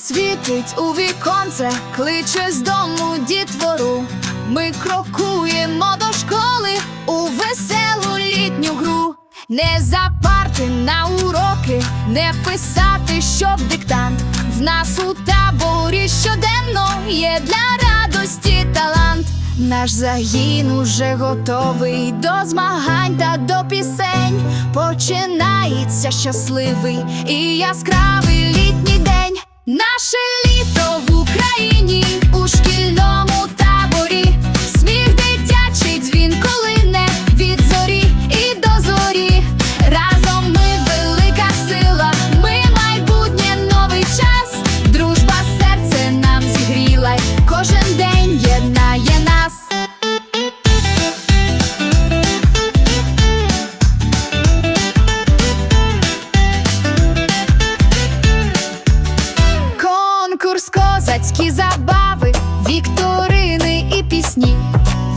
світить у віконце, кличе з дому дітвору. Ми крокуємо до школи у веселу літню гру. Не за парти на уроки, не писати, щоб диктант. В нас у таборі щоденно є для радості талант. Наш загін уже готовий до змагань та до пісень. Починається щасливий і яскравий літній день. Наше літо козацькі забави, вікторини і пісні,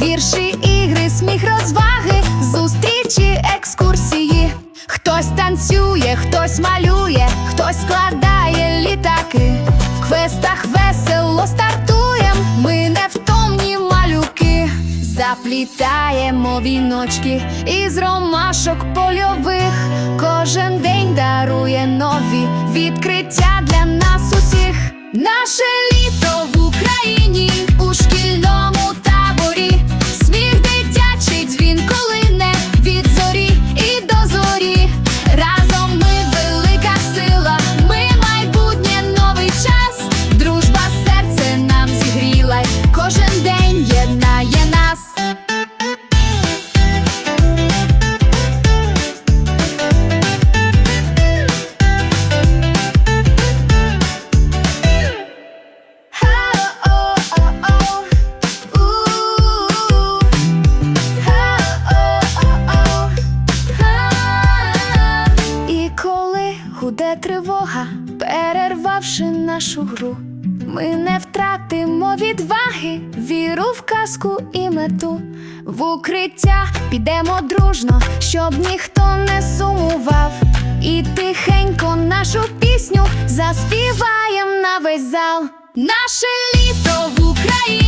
вірші, ігри, сміх, розваги, зустрічі, екскурсії. Хтось танцює, хтось малює, хтось складає літаки. В квестах весело стартуєм, ми невтомні малюки. Заплітаємо віночки із ромашок польових. Кожен день дарує нові відкриття для нас усіх. Наше перервавши нашу гру, ми не втратимо відваги, віру в казку і мету. В укриття підемо дружно, щоб ніхто не сумував. І тихенько нашу пісню заспіваєм на весь зал. Наше літо в Україні